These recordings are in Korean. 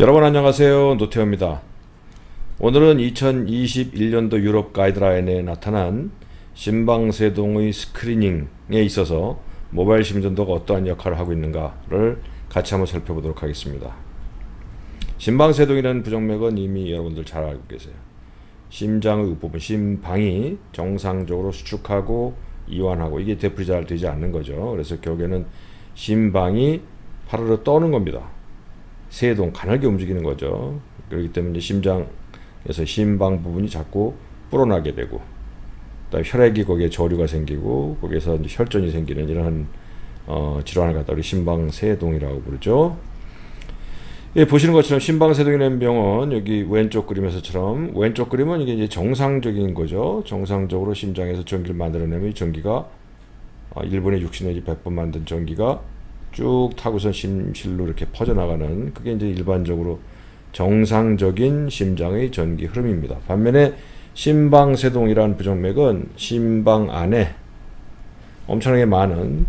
여러분 안녕하세요. 노태호입니다. 오늘은 2021년도 유럽 가이드라인에 나타난 심방세동의 스크리닝에 있어서 모바일 심전도가 어떠한 역할을 하고 있는가를 같이 한번 살펴보도록 하겠습니다. 심방세동이라는 부정맥은 이미 여러분들 잘 알고 계세요. 심장의 부분, 심방이 정상적으로 수축하고 이완하고 이게 되풀이 잘 되지 않는 거죠. 그래서 결국에는 심방이 파르르 떠는 겁니다. 세동 가늘게 움직이는 거죠. 그렇기 때문에 심장에서 심방 부분이 자꾸 불어나게 되고, 그다음 혈액이 거기에 저류가 생기고 거기에서 이제 혈전이 생기는 이러한 어, 질환을 갖다 우리 심방세동이라고 부르죠. 예, 보시는 것처럼 심방세동이라는 병은 여기 왼쪽 그림에서처럼 왼쪽 그림은 이게 이제 정상적인 거죠. 정상적으로 심장에서 전기를 만들어내면 이 전기가 어, 1분에 60 내지 100번 만든 전기가 쭉 타고선 심실로 이렇게 퍼져나가는 그게 이제 일반적으로 정상적인 심장의 전기 흐름입니다. 반면에 심방세동이라는 부정맥은 심방 안에 엄청나게 많은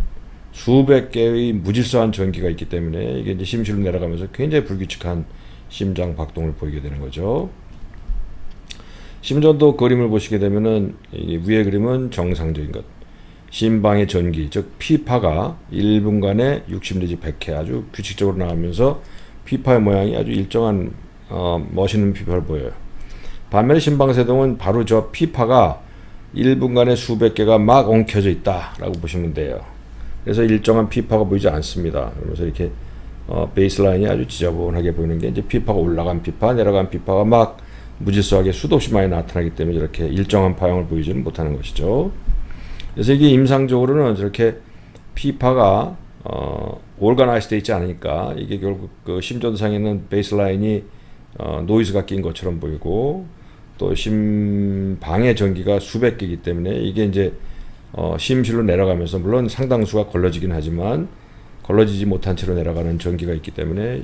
수백 개의 무질서한 전기가 있기 때문에 이게 이제 심실로 내려가면서 굉장히 불규칙한 심장 박동을 보이게 되는 거죠. 심전도 그림을 보시게 되면은 이 위의 그림은 정상적인 것. 심방의 전기, 즉 피파가 1분간에 60 내지 100회 아주 규칙적으로 나오면서 피파의 모양이 아주 일정한 어, 멋있는 피파를 보여요. 반면에 심방세동은 바로 저 피파가 1분간에 수백 개가 막 엉켜져 있다라고 보시면 돼요. 그래서 일정한 피파가 보이지 않습니다. 그러면서 이렇게 어, 베이스라인이 아주 지저분하게 보이는 게 이제 피파가 올라간 피파, 내려간 피파가 막 무질서하게 수도 없이 많이 나타나기 때문에 이렇게 일정한 파형을 보이지는 못하는 것이죠. 그래서 이게 임상적으로는 저렇게 피파가 어, 올가나이스돼 있지 않으니까 이게 결국 그 심전상에는 베이스라인이 어, 노이즈가 낀 것처럼 보이고 또 심방의 전기가 수백 개이기 때문에 이게 이제 어, 심실로 내려가면서 물론 상당수가 걸러지긴 하지만 걸러지지 못한 채로 내려가는 전기가 있기 때문에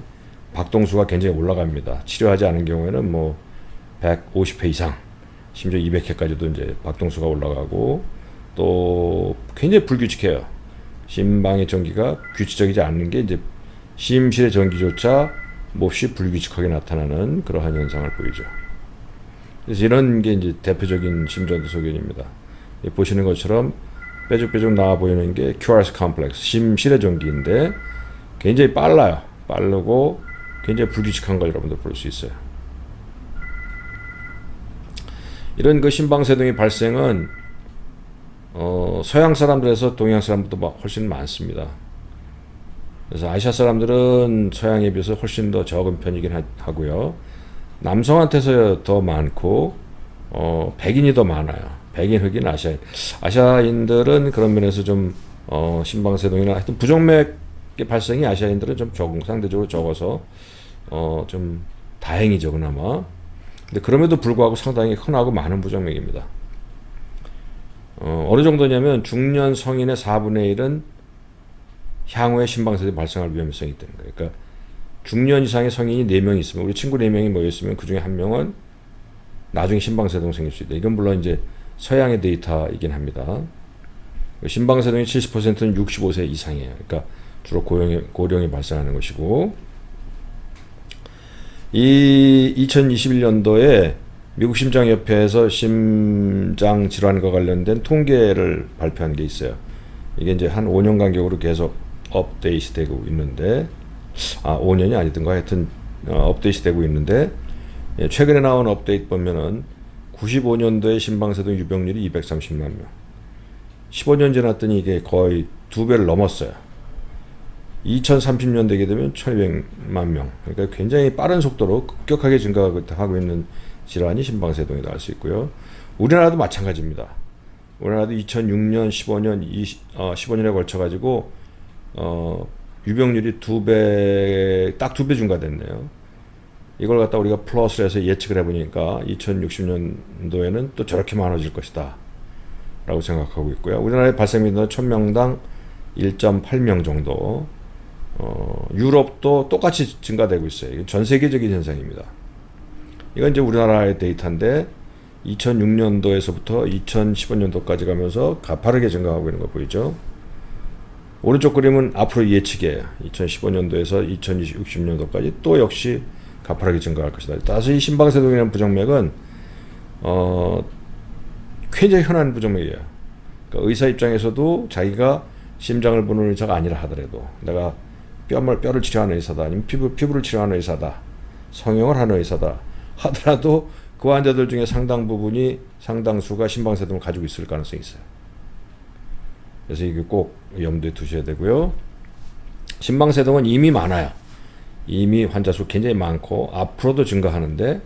박동수가 굉장히 올라갑니다. 치료하지 않은 경우에는 뭐 150회 이상, 심지어 200회까지도 이제 박동수가 올라가고 또 굉장히 불규칙해요. 심방의 전기가 규칙적이지 않는 게 이제 심실의 전기조차 몹시 불규칙하게 나타나는 그러한 현상을 보이죠. 그래서 이런 게 이제 대표적인 심전도 소견입니다. 이 보시는 것처럼 뾰족뾰족 나와 보이는 게 QRS 컴플렉스 심실의 전기인데 굉장히 빨라요. 빠르고 굉장히 불규칙한 걸 여러분들 볼 수 있어요. 이런 그 심방세동의 발생은 어, 서양 사람들에서 동양 사람보다 막 훨씬 많습니다. 그래서 아시아 사람들은 서양에 비해서 훨씬 더 적은 편이긴 하, 하고요. 남성한테서 더 많고 어, 백인이 더 많아요. 백인, 흑인, 아시아인. 아시아인들은 그런 면에서 좀 어, 심방세동이나 하여튼 부정맥의 발생이 아시아인들은 좀 적, 상대적으로 적어서 어, 좀 다행이죠, 그나마. 근데 그럼에도 불구하고 상당히 흔하고 많은 부정맥입니다. 어, 어느 정도냐면 중년 성인의 4분의 1은 향후에 심방세동이 발생할 위험성이 있다는 거예요. 그러니까 중년 이상의 성인이 4명 있으면 우리 친구 4명이 모여 있으면 그 중에 한 명은 나중에 심방세동 생길 수 있다. 이건 물론 이제 서양의 데이터이긴 합니다. 심방세동의 70%는 65세 이상이에요. 그러니까 주로 고령이, 고령이 발생하는 것이고 이 2021년도에 미국 심장협회에서 심장 질환과 관련된 통계를 발표한 게 있어요. 이게 이제 한 5년 간격으로 계속 업데이트 되고 있는데 아 5년이 아니던가 하여튼 어, 업데이트 되고 있는데 예, 최근에 나온 업데이트 보면은 95년도에 심방세동 유병률이 230만 명. 15년 지났더니 이게 거의 두 배를 넘었어요. 2030년 되게 되면 1200만 명. 그러니까 굉장히 빠른 속도로 급격하게 증가하고 있는 질환이 심방세동이다 할수 있고요. 우리나라도 마찬가지입니다. 우리나라도 2006년, 15년, 20, 어, 15년에 걸쳐 가지고 어, 유병률이 두 배, 딱 두 배 증가됐네요. 이걸 갖다 우리가 플러스를 해서 예측을 해보니까 2060년도에는 또 저렇게 많아질 것이다. 라고 생각하고 있고요. 우리나라의 발생 민도는 1000명당 1.8명 정도. 어, 유럽도 똑같이 증가되고 있어요. 전 세계적인 현상입니다. 이건 이제 우리나라의 데이터인데 2006년도에서부터 2015년도까지 가면서 가파르게 증가하고 있는 거 보이죠? 오른쪽 그림은 앞으로 예측이에요. 2015년도에서 2060년도까지 또 역시 가파르게 증가할 것이다. 따라서 이 심방세동이라는 부정맥은 어 굉장히 흔한 부정맥이에요. 그러니까 의사 입장에서도 자기가 심장을 보는 의사가 아니라 하더라도 내가 뼈를 치료하는 의사다 아니면 피부 피부를 치료하는 의사다 성형을 하는 의사다 하더라도 그 환자들 중에 상당 부분이 상당수가 심방세동을 가지고 있을 가능성이 있어요. 그래서 이게 꼭 염두에 두셔야 되고요. 심방세동은 이미 많아요. 이미 환자 수 굉장히 많고 앞으로도 증가하는데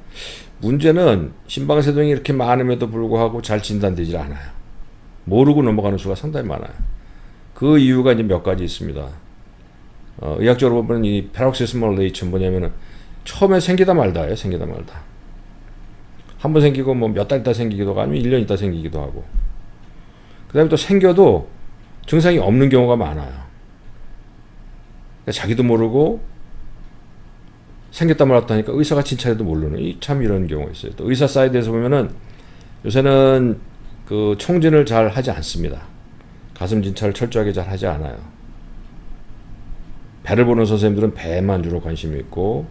문제는 심방세동이 이렇게 많음에도 불구하고 잘 진단되질 않아요. 모르고 넘어가는 수가 상당히 많아요. 그 이유가 이제 몇 가지 있습니다. 어, 의학적으로 보면 이 페록시스멀 레이츠는 뭐냐면은 처음에 생기다 말다예요. 생기다 말다. 한 번 생기고 뭐 몇 달 있다 생기기도 하고 아니면 1년 있다 생기기도 하고. 그다음에 또 생겨도 증상이 없는 경우가 많아요. 그러니까 자기도 모르고 생겼다 말았다니까 의사가 진찰해도 모르는 이참 이런 경우가 있어요. 또 의사 사이드에서 보면은 요새는 그 총진을 잘 하지 않습니다. 가슴 진찰을 철저하게 잘 하지 않아요. 배를 보는 선생님들은 배만 주로 관심이 있고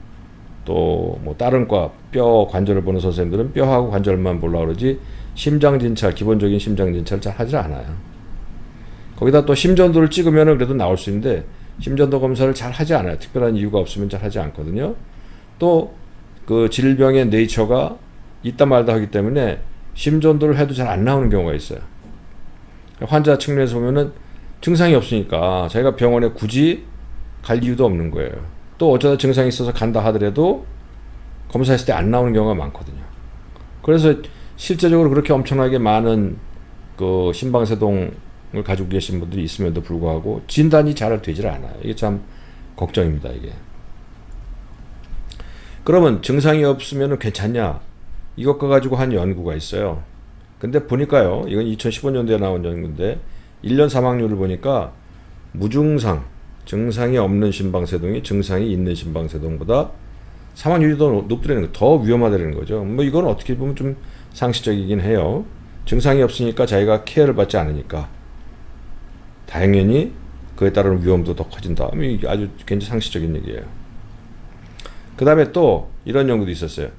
또 뭐 다른 과 뼈 관절을 보는 선생님들은 뼈하고 관절만 보려고 그러지 심장 진찰 기본적인 심장 진찰 잘 하지 않아요. 거기다 또 심전도를 찍으면은 그래도 나올 수 있는데 심전도 검사를 잘 하지 않아요. 특별한 이유가 없으면 잘 하지 않거든요. 또 그 질병의 네이처가 있다 말다 하기 때문에 심전도를 해도 잘 안 나오는 경우가 있어요. 환자 측면에서 보면은 증상이 없으니까 자기가 병원에 굳이 갈 이유도 없는 거예요. 또 어쩌다 증상이 있어서 간다 하더라도 검사했을 때 안 나오는 경우가 많거든요. 그래서 실제적으로 그렇게 엄청나게 많은 그 심방세동을 가지고 계신 분들이 있음에도 불구하고 진단이 잘 되질 않아요. 이게 참 걱정입니다, 이게. 그러면 증상이 없으면 괜찮냐? 이것과 가지고 한 연구가 있어요. 근데 보니까요, 이건 2015년도에 나온 연구인데, 1년 사망률을 보니까 무증상, 증상이 없는 심방세동이 증상이 있는 심방세동보다 사망률이 더 높다는 거, 더 위험하다는 거죠. 뭐 이건 어떻게 보면 좀 상식적이긴 해요. 증상이 없으니까 자기가 케어를 받지 않으니까 당연히 그에 따른 위험도 더 커진다. 뭐 이게 아주 굉장히 상식적인 얘기예요. 그 다음에 또 이런 연구도 있었어요.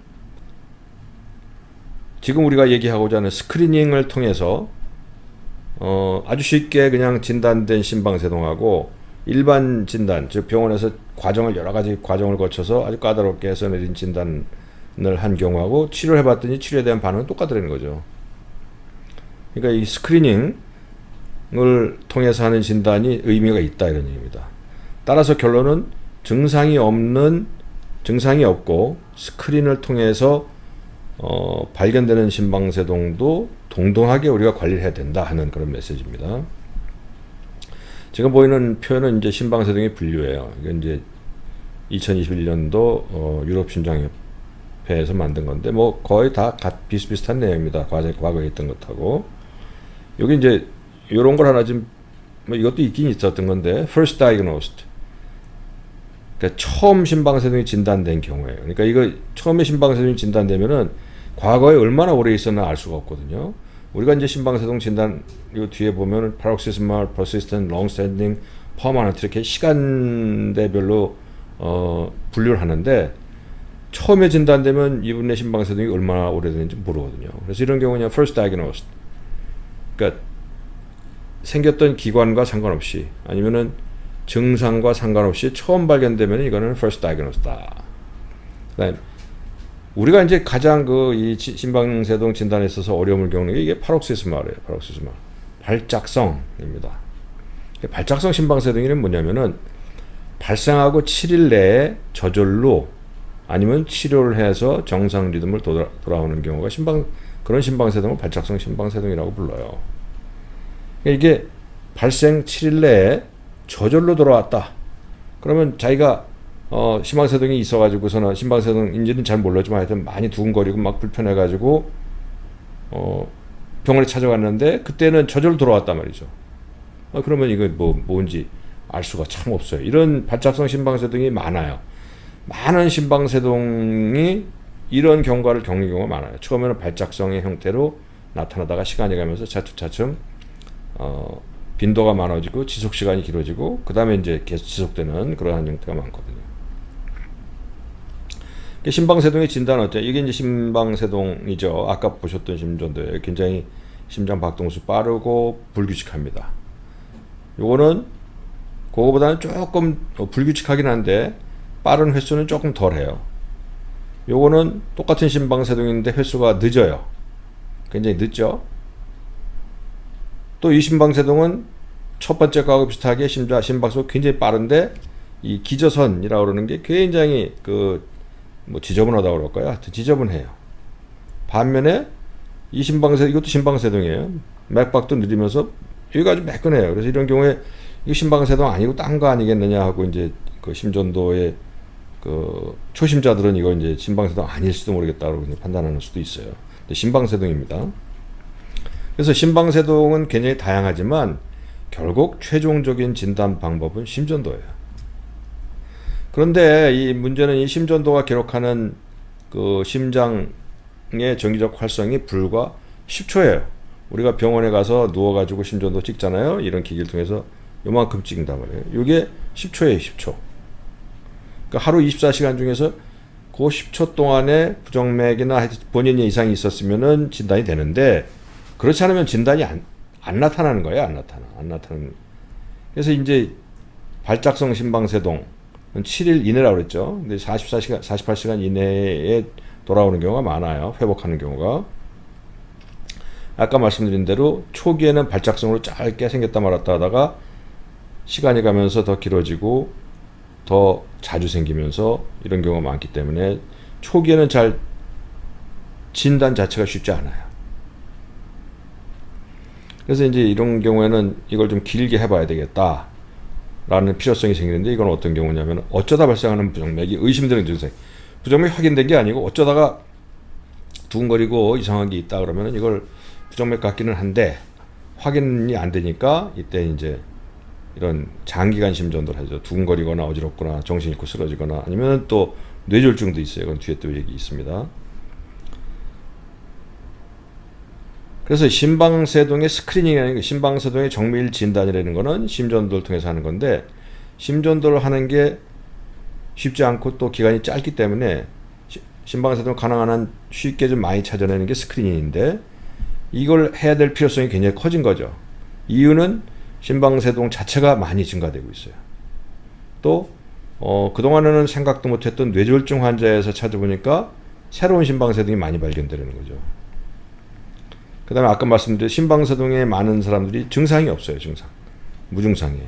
지금 우리가 얘기하고자 하는 스크리닝을 통해서 어, 아주 쉽게 그냥 진단된 심방세동하고 일반 진단, 즉 병원에서 과정을 여러 가지 과정을 거쳐서 아주 까다롭게 해서 내린 진단을 한 경우하고 치료를 해봤더니 치료에 대한 반응은 똑같다는 거죠. 그러니까 이 스크리닝을 통해서 하는 진단이 의미가 있다 이런 얘기입니다. 따라서 결론은 증상이 없는 증상이 없고 스크린을 통해서 어, 발견되는 심방세동도 동등하게 우리가 관리를 해야 된다 하는 그런 메시지입니다. 지금 보이는 표현은 이제 심방세동의 분류예요. 이건 이제 2021년도 어, 유럽 심장협회에서 만든 건데 뭐 거의 다 비슷비슷한 내용입니다. 과거 과거에 있던 것하고 여기 이제 이런 걸 하나 좀 뭐 이것도 있긴 있었던 건데 first diagnosed 그러니까 처음 심방세동이 진단된 경우에요. 그러니까 이거 처음에 심방세동이 진단되면은 과거에 얼마나 오래 있었나 알 수가 없거든요. 우리가 이제 심방세동 진단 이 뒤에 보면은 paroxysmal, persistent, long-standing, permanent 이렇게 시간대별로 어, 분류를 하는데 처음에 진단되면 이분의 심방세동이 얼마나 오래됐는지 모르거든요. 그래서 이런 경우는 first diagnosed. 그러니까 생겼던 기관과 상관없이 아니면은 증상과 상관없이 처음 발견되면 이거는 first diagnosed다. 그다음 우리가 이제 가장 그 이 심방세동 진단에 있어서 어려움을 겪는 게 이게 파록시스마래요. 파록시스마. 발작성입니다. 발작성 심방세동이는 뭐냐면은 발생하고 7일 내에 저절로 아니면 치료를 해서 정상 리듬을 돌아, 돌아 오는 경우가 심방 그런 심방세동을 발작성 심방세동이라고 불러요. 그러니까 이게 발생 7일 내에 저절로 돌아왔다. 그러면 자기가 어, 심방세동이 있어가지고서는 심방세동인지는 잘 몰랐지만 하여튼 많이 두근거리고 막 불편해가지고 어, 병원에 찾아갔는데 그때는 저절로 돌아왔단 말이죠. 어, 그러면 이거 뭐 뭔지 알 수가 참 없어요. 이런 발작성 심방세동이 많아요. 많은 심방세동이 이런 경과를 겪는 경우가 많아요. 처음에는 발작성의 형태로 나타나다가 시간이 가면서 차츰차츰 어, 빈도가 많아지고 지속 시간이 길어지고 그 다음에 이제 계속 지속되는 그러한 형태가 많거든요. 심방세동의 진단은 어때요? 이게 이제 심방세동이죠. 아까 보셨던 심전도예요. 굉장히 심장 박동수 빠르고 불규칙합니다. 요거는 그거보다는 조금 어, 불규칙하긴 한데 빠른 횟수는 조금 덜해요. 요거는 똑같은 심방세동인데 횟수가 늦어요. 굉장히 늦죠. 또 이 심방세동은 첫 번째 거하고 비슷하게 심장 심박수 굉장히 빠른데 이 기저선이라고 그러는 게 굉장히 그 뭐 지저분하다고 그럴까요? 하여튼 지저분해요. 반면에 이 심방세 이것도 심방세동이에요. 맥박도 느리면서 여기가 아주 매끈해요. 그래서 이런 경우에 이 심방세동 아니고 딴 거 아니겠느냐 하고 이제 그 심전도의 그 초심자들은 이거 이제 심방세동 아닐 수도 모르겠다고 판단하는 수도 있어요. 근데 심방세동입니다. 그래서 심방세동은 굉장히 다양하지만 결국 최종적인 진단 방법은 심전도예요. 그런데 이 문제는 이 심전도가 기록하는 그 심장의 정기적 활성이 불과 10초예요. 우리가 병원에 가서 누워가지고 심전도 찍잖아요. 이런 기기를 통해서 요만큼 찍는단 말이에요. 이게 10초예요, 10초. 그러니까 하루 24시간 중에서 그 10초 동안에 부정맥이나 본인의 이상이 있었으면은 진단이 되는데 그렇지 않으면 진단이 안, 안 나타나는 거예요. 안 나타나. 안 나타나는. 그래서 이제 발작성 심방세동 7일 이내라고 그랬죠. 근데 44시간, 48시간 이내에 돌아오는 경우가 많아요. 회복하는 경우가. 아까 말씀드린 대로 초기에는 발작성으로 짧게 생겼다 말았다 하다가 시간이 가면서 더 길어지고 더 자주 생기면서 이런 경우가 많기 때문에 초기에는 잘 진단 자체가 쉽지 않아요. 그래서 이제 이런 경우에는 이걸 좀 길게 해봐야 되겠다. 라는 필요성이 생기는데 이건 어떤 경우냐면 어쩌다 발생하는 부정맥이 의심되는 증상. 부정맥이 확인된 게 아니고 어쩌다가 두근거리고 이상한 게 있다 그러면 이걸 부정맥 같기는 한데 확인이 안 되니까 이때 이제 이런 장기간 심전도를 하죠. 두근거리거나 어지럽거나 정신 잃고 쓰러지거나 아니면 또 뇌졸중도 있어요. 그건 뒤에 또 얘기 있습니다. 그래서 심방세동의 스크리닝이라는 게 심방세동의 정밀 진단이라는 거는 심전도를 통해서 하는 건데 심전도를 하는 게 쉽지 않고 또 기간이 짧기 때문에 심방세동 가능한 한 쉽게 좀 많이 찾아내는 게 스크리닝인데 이걸 해야 될 필요성이 굉장히 커진 거죠. 이유는 심방세동 자체가 많이 증가되고 있어요. 또 어, 그동안에는 생각도 못했던 뇌졸중 환자에서 찾아보니까 새로운 심방세동이 많이 발견되는 거죠. 그 다음에 아까 말씀드린 신방사동에 많은 사람들이 증상이 없어요, 증상. 무증상이에요.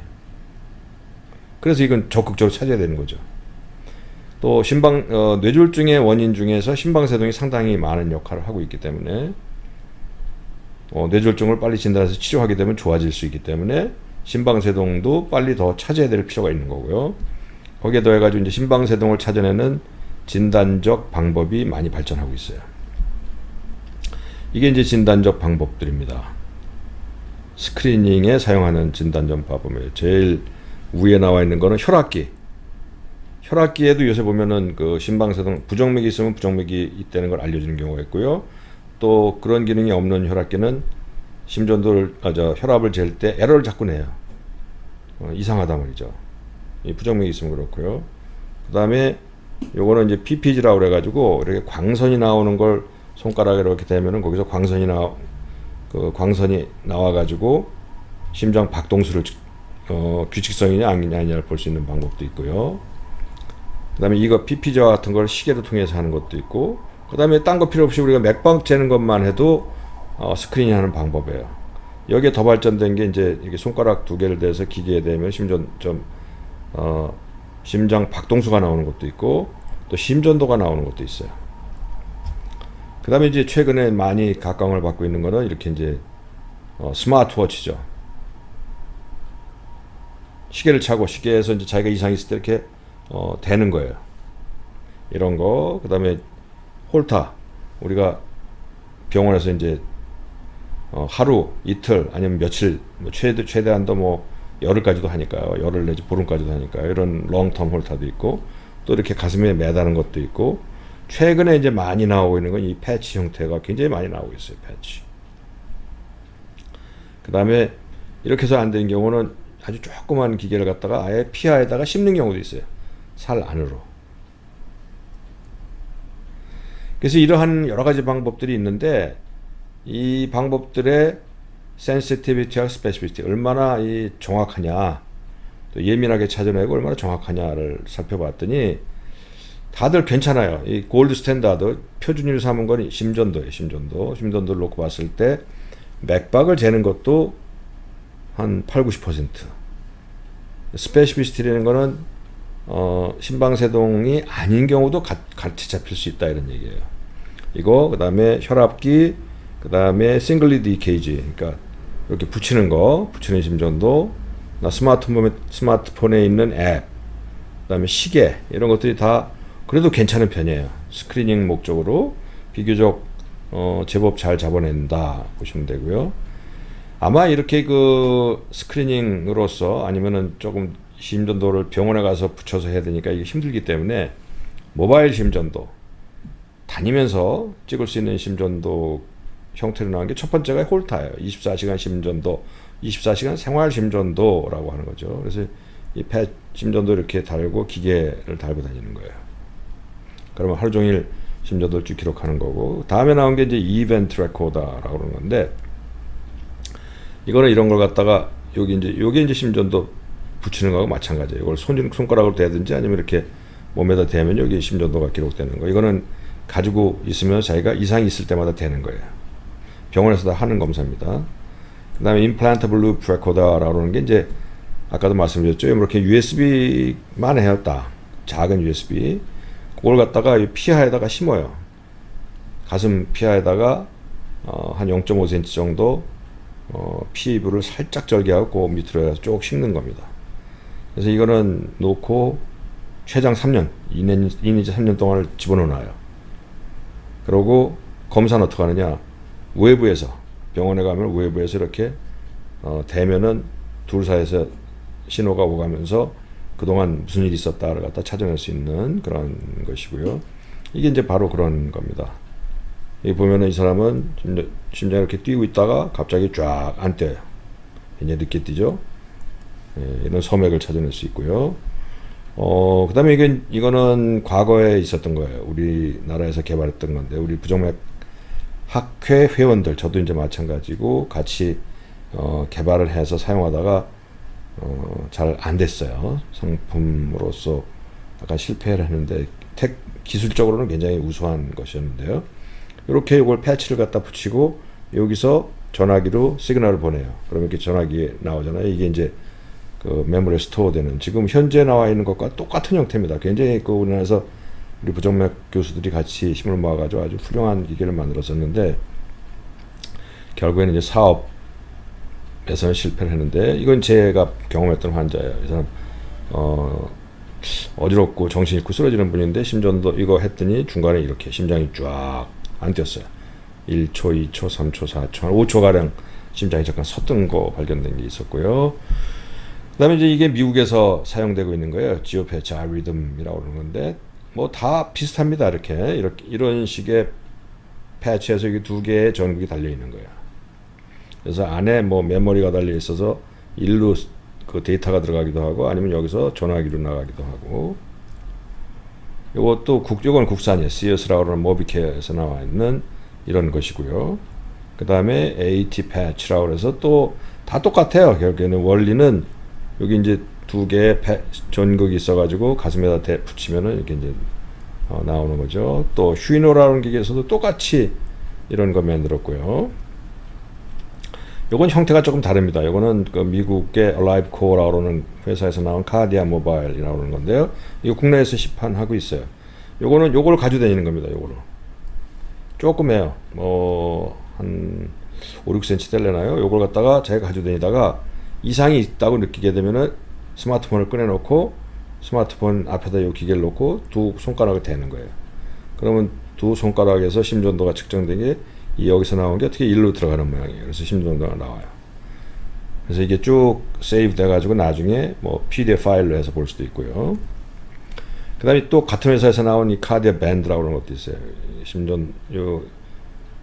그래서 이건 적극적으로 찾아야 되는 거죠. 또 신방 어, 뇌졸중의 원인 중에서 신방세동이 상당히 많은 역할을 하고 있기 때문에 어, 뇌졸중을 빨리 진단해서 치료하게 되면 좋아질 수 있기 때문에 신방세동도 빨리 더 찾아야 될 필요가 있는 거고요. 거기에 더해가지고 이제 신방세동을 찾아내는 진단적 방법이 많이 발전하고 있어요. 이게 이제 진단적 방법들입니다. 스크리닝에 사용하는 진단적 방법이에요. 제일 위에 나와 있는 거는 혈압기. 혈압기에도 요새 보면은 그 심방세동 부정맥이 있으면 부정맥이 있다는 걸 알려주는 경우가 있고요. 또 그런 기능이 없는 혈압기는 심전도를 아저 혈압을 잴 때 에러를 자꾸 내요. 어, 이상하다 말이죠. 이 부정맥이 있으면 그렇고요. 그다음에 요거는 이제 PPG라고 그래 가지고 이렇게 광선이 나오는 걸 손가락에 이렇게 대면은 거기서 광선이 나, 그 광선이 나와가지고 심장 박동수를 어, 규칙성이냐 아니냐를 볼 수 있는 방법도 있고요. 그다음에 이거 피피저 같은 걸 시계를 통해서 하는 것도 있고, 그다음에 딴 거 필요 없이 우리가 맥박 재는 것만 해도 어, 스크린하는 방법이에요. 여기에 더 발전된 게 이제 이게 손가락 두 개를 대서 기계에 대면 심전 좀 어, 심장 박동수가 나오는 것도 있고 또 심전도가 나오는 것도 있어요. 그 다음에 이제 최근에 많이 각광을 받고 있는 거는 이렇게 이제 어, 스마트워치죠. 시계를 차고 시계에서 이제 자기가 이상이 있을 때 이렇게 어, 되는 거예요. 이런 거. 그 다음에 홀타. 우리가 병원에서 이제 어, 하루, 이틀, 아니면 며칠, 뭐 최대, 최대한도 뭐 열흘까지도 하니까요. 열흘 내지 보름까지도 하니까요. 이런 롱텀 홀타도 있고, 또 이렇게 가슴에 매다는 것도 있고, 최근에 이제 많이 나오고 있는 건 이 패치 형태가 굉장히 많이 나오고 있어요. 패치. 그 다음에 이렇게 해서 안 되는 경우는 아주 조그만 기계를 갖다가 아예 피하에다가 심는 경우도 있어요. 살 안으로. 그래서 이러한 여러 가지 방법들이 있는데 이 방법들의 센시티비티와 스페시피티 얼마나 이 정확하냐 또 예민하게 찾아내고 얼마나 정확하냐를 살펴봤더니 다들 괜찮아요. 이 골드 스탠다드 표준으로 삼은 건 심전도예요. 심전도. 심전도를 놓고 봤을 때 맥박을 재는 것도 한 8, 90%. 스페시피시티라는 거는 어, 심방세동이 아닌 경우도 가, 같이 잡힐 수 있다 이런 얘기예요. 이거 그다음에 혈압기 그다음에 싱글리드 EKG 그러니까 이렇게 붙이는 거 붙이는 심전도 나 스마트폰에 스마트폰에 있는 앱 그다음에 시계 이런 것들이 다 그래도 괜찮은 편이에요. 스크리닝 목적으로 비교적 어, 제법 잘 잡아낸다 보시면 되고요. 아마 이렇게 그 스크리닝으로서 아니면은 조금 심전도를 병원에 가서 붙여서 해야 되니까 이게 힘들기 때문에 모바일 심전도 다니면서 찍을 수 있는 심전도 형태로 나온 게 첫 번째가 홀타예요. 24시간 심전도, 24시간 생활 심전도라고 하는 거죠. 그래서 이 펫 심전도 이렇게 달고 기계를 달고 다니는 거예요. 그러면 하루 종일 심전도를 쭉 기록하는 거고 다음에 나온 게 이제 이벤트 레코더라고 그러는 건데 이거는 이런 걸 갖다가 여기 이제 요게 이제 심전도 붙이는 거하고 마찬가지예요. 이걸 손 손가락으로 대든지 아니면 이렇게 몸에다 대면 여기 심전도가 기록되는 거. 이거는 가지고 있으면 자기가 이상이 있을 때마다 되는 거예요. 병원에서 다 하는 검사입니다. 그 다음에 임플란트 루프 레코더라고 하는 게 이제 아까도 말씀드렸죠. 이렇게 USB만 해였다. 작은 USB. 그걸 갖다가 이 피하에다가 심어요. 가슴 피하에다가 어, 한 0.5cm 정도 어, 피부를 살짝 절개하고 그 밑으로 해서 쭉 심는 겁니다. 그래서 이거는 놓고 최장 3년, 2년, 2년지 3년 동안을 집어넣어놔요. 그러고 검사는 어떻게 하느냐? 외부에서 병원에 가면 외부에서 이렇게 어, 대면은 둘 사이에서 신호가 오가면서 그동안 무슨 일이 있었다를 갖다 찾아낼 수 있는 그런 것이고요. 이게 이제 바로 그런 겁니다. 여기 보면은 이 사람은 심장, 이렇게 뛰고 있다가 갑자기 쫙 안 뛰어요. 굉장히 늦게 뛰죠. 예, 이런 소맥을 찾아낼 수 있고요. 어, 그 다음에 이게, 이거는 과거에 있었던 거예요. 우리나라에서 개발했던 건데, 우리 부정맥 학회 회원들, 저도 이제 마찬가지고 같이 어, 개발을 해서 사용하다가 어, 잘 안 됐어요. 상품으로서 약간 실패를 했는데, 택, 기술적으로는 굉장히 우수한 것이었는데요. 이렇게 이걸 패치를 갖다 붙이고, 여기서 전화기로 시그널을 보내요. 그러면 이렇게 전화기에 나오잖아요. 이게 이제 그 메모리에 스토어되는 지금 현재 나와 있는 것과 똑같은 형태입니다. 굉장히 그 우리나라에서 우리 부정맥 교수들이 같이 힘을 모아가지고 아주 훌륭한 기계를 만들었었는데 결국에는 이제 사업 에서는 실패를 했는데 이건 제가 경험했던 환자예요. 이 사람 어 어지럽고 정신 잃고 쓰러지는 분인데 심전도 이거 했더니 중간에 이렇게 심장이 쫙 안 뛰었어요. 1초, 2초, 3초, 4초, 한 5초 가량 심장이 잠깐 섰던 거 발견된 게 있었고요. 그다음에 이제 이게 미국에서 사용되고 있는 거예요. 지오패치 아리듬이라고 그러는 건데 뭐 다 비슷합니다. 이렇게 이렇게 이런 식의 패치에서 여기 두 개의 전극이 달려 있는 거예요. 그래서 안에 뭐 메모리가 달려 있어서 일로 그 데이터가 들어가기도 하고 아니면 여기서 전화기로 나가기도 하고 이것도 국 이건 국산이에요. CS라고 하는 모비케에서 나와 있는 이런 것이고요. 그 다음에 AT 패치라고 해서 또 다 똑같아요. 결국에는 원리는 여기 이제 두 개의 패, 전극이 있어가지고 가슴에다 대, 붙이면은 이렇게 이제 어, 나오는 거죠. 또 휴이노라는 기계에서도 똑같이 이런 거 만들었고요. 요건 형태가 조금 다릅니다. 요거는 그 미국의 Alive Core라고 하는 회사에서 나온 카디아 모바일이라고 하는 건데요. 이거 국내에서 시판하고 있어요. 요거는 요걸 가지고 다니는 겁니다. 요거를. 조금해요. 뭐한 5, 6cm 될려나요? 요걸 갖다가 제가 가지고 다니다가 이상이 있다고 느끼게 되면은 스마트폰을 꺼내놓고 스마트폰 앞에다 요 기계를 놓고 두 손가락을 대는 거예요. 그러면 두 손가락에서 심전도가 측정된 게이 여기서 나온 게 어떻게 일로 들어가는 모양이에요. 그래서 심전도가 나와요. 그래서 이게 쭉 세이브 돼가지고 나중에 뭐 PDF 파일로 해서 볼 수도 있고요. 그 다음에 또 같은 회사에서 나온 이 카디아 밴드라고 하는 것도 있어요. 심전, 요,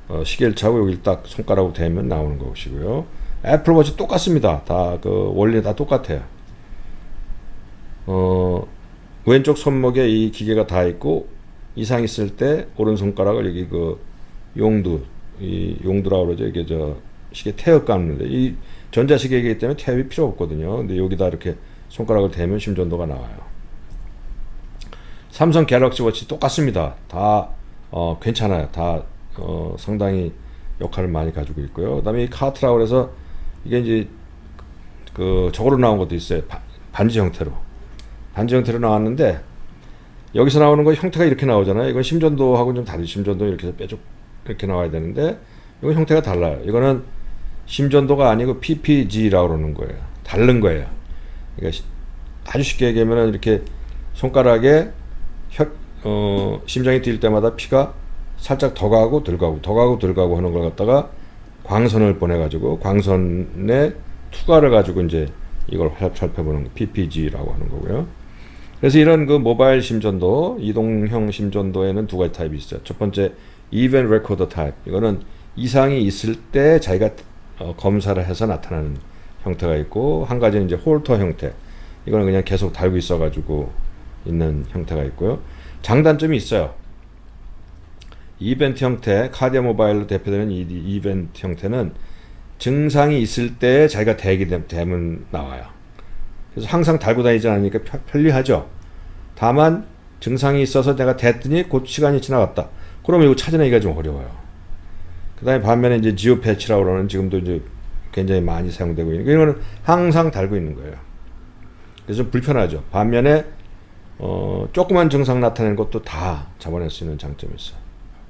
어, 시계를 차고 여기 딱 손가락으로 대면 나오는 것이고요. 애플워치 똑같습니다. 다 그 원리 다 똑같아요. 어, 왼쪽 손목에 이 기계가 다 있고 이상 있을 때 오른 손가락을 여기 그 용두 이 용두라고 그러죠. 이게 저 시계 태엽 감는데 이 전자시계이기 때문에 태엽이 필요 없거든요. 근데 여기다 이렇게 손가락을 대면 심전도가 나와요. 삼성 갤럭시 워치 똑같습니다. 다 어, 괜찮아요. 다 어, 상당히 역할을 많이 가지고 있고요. 그다음에 이 카트라고 해서 이게 이제 그 저거로 나온 것도 있어요. 바- 반지 형태로 반지 형태로 나왔는데 여기서 나오는 거 형태가 이렇게 나오잖아요. 이건 심전도하고 좀 다르죠. 심전도 이렇게 해서 빼쭉 이렇게 나와야 되는데 이건 형태가 달라요. 이거는 심전도가 아니고 PPG라고 그러는 거예요. 다른 거예요. 그러니까 시- 아주 쉽게 얘기하면 이렇게 손가락에 혈, 어, 심장이 뛸 때마다 피가 살짝 더 가고 덜 가고 더 가고 덜 가고 하는 걸 갖다가 광선을 보내가지고 광선에 투과를 가지고 이제 이걸 살- 살펴보는 거 PPG라고 하는 거고요. 그래서 이런 그 모바일 심전도, 이동형 심전도에는 두 가지 타입이 있어요. 첫 번째 Event Recorder 타입. 이거는 이상이 있을 때 자기가 어, 검사를 해서 나타나는 형태가 있고 한 가지는 이제 홀터 형태. 이거는 그냥 계속 달고 있어 가지고 있는 형태가 있고요. 장단점이 있어요. 이벤트 형태, 카디아 모바일로 대표되는 이이 이벤트 형태는 증상이 있을 때 자기가 대기 되- 되면 나와요. 그래서 항상 달고 다니지 않으니까 편- 편리하죠. 다만 증상이 있어서 내가 됐더니 곧 시간이 지나갔다. 그러면 이거 찾아내기가 좀 어려워요. 그다음에 반면에 이제 지오 패치라고 그러는 지금도 이제 굉장히 많이 사용되고 있는 이거는 항상 달고 있는 거예요. 그래서 좀 불편하죠. 반면에 어, 조그만 증상 나타내는 것도 다 잡아낼 수 있는 장점이 있어요.